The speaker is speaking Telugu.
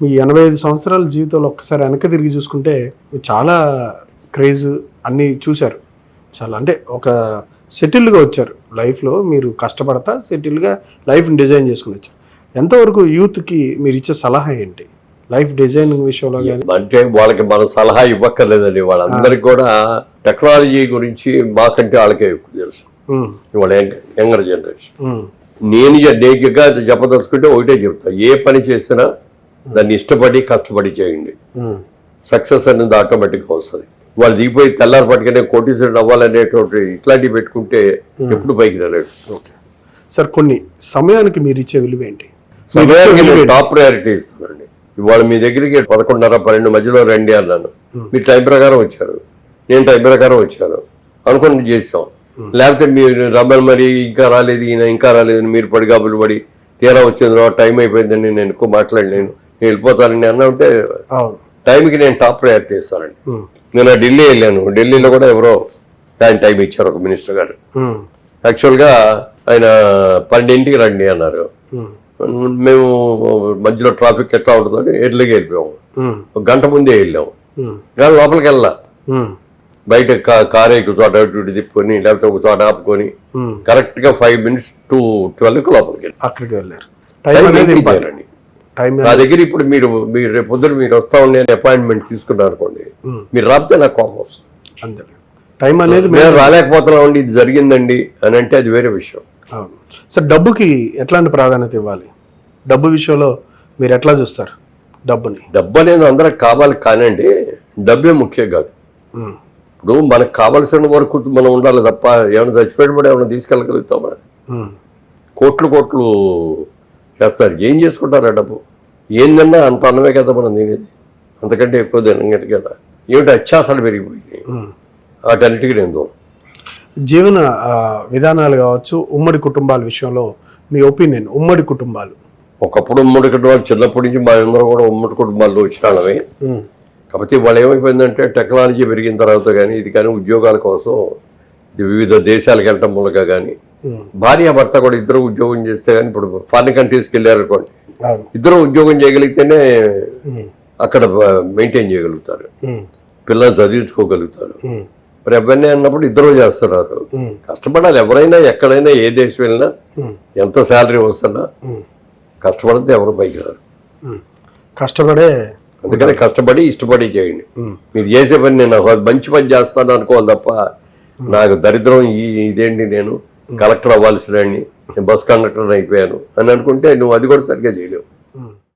మీ ఎనభై ఐదు సంవత్సరాల జీవితంలో ఒక్కసారి వెనక తిరిగి చూసుకుంటే చాలా క్రేజ్ అన్నీ చూశారు. చాలా అంటే ఒక సెటిల్గా వచ్చారు. లైఫ్లో మీరు కష్టపడతా సెటిల్గా లైఫ్ని డిజైన్ చేసుకుని వచ్చారు. ఎంతవరకు యూత్కి మీరు ఇచ్చే సలహా ఏంటి? లైఫ్ డిజైనింగ్ విషయంలో అంటే వాళ్ళకి మనం సలహా ఇవ్వక్కర్లేదండి వాళ్ళందరికీ కూడా టెక్నాలజీ గురించి మాకంటే వాళ్ళకే ఎక్కువ తెలుసు. ఇవాళ యంగర్ జనరేషన్. నేను డేకిగా చెప్పదలుచుకుంటే ఒకటే చెప్తా. ఏ పని చేసినా దాన్ని ఇష్టపడి కష్టపడి చేయండి. సక్సెస్ అనేది ఆటోమేటిక్గా వస్తుంది. వాళ్ళు దిగిపోయి తెల్లారి పట్టుకునే కోటీశ్వరుడు అవ్వాలనేటువంటి ఇట్లాంటివి పెట్టుకుంటే ఎప్పుడు పైకి రాలేడు. ఓకే. సార్ కొన్ని సమయానికి మీరు ఇచ్చే విలువ ఏంటి? సమయానికి టాప్ ప్రయారిటీ ఇస్తానండి ఇవాళ మీ దగ్గరికి పదకొండున్నర పన్నెండు మధ్యలో రండి అన్నాను. మీరు టైం ప్రకారం వచ్చారు. నేను టైం ప్రకారం వచ్చాను. అనుకుని చేసాం లేకపోతే మీరు రమ్మని మరి ఇంకా రాలేదు ఈయన ఇంకా రాలేదని మీరు పడిగాపులు పడి తీరా వచ్చిన తర్వాత టైం అయిపోయిందని నేను ఎక్కువ మాట్లాడలేను. నేను వెళ్ళిపోతానని అన్న ఉంటే టైంకి నేను టాప్ ప్రయారిటీ ఇస్తానండి. నేను ఢిల్లీ వెళ్ళాను ఢిల్లీలో కూడా ఎవరో ఆయన టైం ఇచ్చారు ఒక మినిస్టర్ గారు. యాక్చువల్గా ఆయన పన్నెండింటికి రండి అన్నారు. మేము మధ్యలో ట్రాఫిక్ ఎట్లా ఉంటుందని ఎర్లీగా వెళ్ళిపోయాము. ఒక గంట ముందే వెళ్ళాము. కానీ లోపలికి వెళ్ళా. బయట కా కార్ ఒక చోట ఇటు తిప్పుకొని లేకపోతే ఒక చోట ఆపుకొని ఉమ్. కరెక్ట్గా ఫైవ్ మినిట్స్ టు ట్వెల్వ్కి లోపలికి వెళ్ళి అక్కడికి వెళ్ళారు టైం నా దగ్గర ఇప్పుడు మీరు మీరు రేపు పొద్దున మీరు వస్తా ఉండే అపాయింట్మెంట్ తీసుకున్నారు అనుకోండి. మీరు రాపితే నాకు కోపం వస్తుంది. అంతే. టైం అనేది మేము రాలేకపోతున్నామండి ఇది జరిగిందండి అని అంటే అది వేరే విషయం. సార్ డబ్బుకి ఎట్లాంటి ప్రాధాన్యత ఇవ్వాలి? డబ్బు విషయంలో మీరు ఎట్లా చూస్తారు డబ్బుని? డబ్బు అనేది అందరికి కావాలి కానండి డబ్బే ముఖ్యం కాదు. ఇప్పుడు మనకు కావలసిన వరకు మనం ఉండాలి తప్ప ఏమైనా చచ్చిపోయినప్పుడు ఏమైనా తీసుకెళ్ళగలుగుతామా. కోట్లు కోట్లు చేస్తారు ఏం చేసుకుంటారు ఆ డబ్బు? ఏందన్నా అంత అన్నమే కదా మనం తినేది. అంతకంటే ఎక్కువ తినగదు కదా. ఏమిటి? అత్యాసాలు పెరిగిపోయినాయి. వాటన్నిటికీ నేను దూరం. జీవన విధానాలు కావచ్చు ఉమ్మడి కుటుంబాల విషయంలో మీ ఒపీనియన్ ఉమ్మడి కుటుంబాలు. ఒకప్పుడు ఉమ్మడి కుటుంబాలు చిన్నప్పటి నుంచి మా అందరూ కూడా ఉమ్మడి కుటుంబాల్లో ఉమ్. కాకపోతే వాళ్ళు ఏమైపోయిందంటే టెక్నాలజీ పెరిగిన తర్వాత కానీ ఇది కానీ ఉద్యోగాల కోసం వివిధ దేశాలకు వెళ్ళటం మూలక కానీ. భార్య భర్త కూడా ఇద్దరు ఉద్యోగం చేస్తే కానీ ఇప్పుడు ఫారిన్ కంట్రీస్కి వెళ్ళారు అనుకోండి ఇద్దరు ఉద్యోగం చేయగలిగితేనే. అక్కడ మెయింటైన్ చేయగలుగుతారు. పిల్లలు చదివించుకోగలుగుతారు. మరి ఎవరిని అన్నప్పుడు ఇద్దరు చేస్తున్నారు. కష్టపడాలి ఎవరైనా ఎక్కడైనా ఏ దేశం వెళ్ళినా. ఎంత శాలరీ వస్తున్నా. కష్టపడితే ఎవరు పైకి రారు. కష్టపడే అందుకని కష్టపడి ఇష్టపడి చేయండి. మీరు చేసే పని నేను మంచి పని చేస్తాను అనుకోవాలి తప్ప నాకు దరిద్రం ఈ ఇదేంటి నేను కలెక్టర్ అవ్వాల్సిన బస్ కండక్టర్ అయిపోయాను అని అనుకుంటే నువ్వు అది కూడా సరిగ్గా చేయలేవు.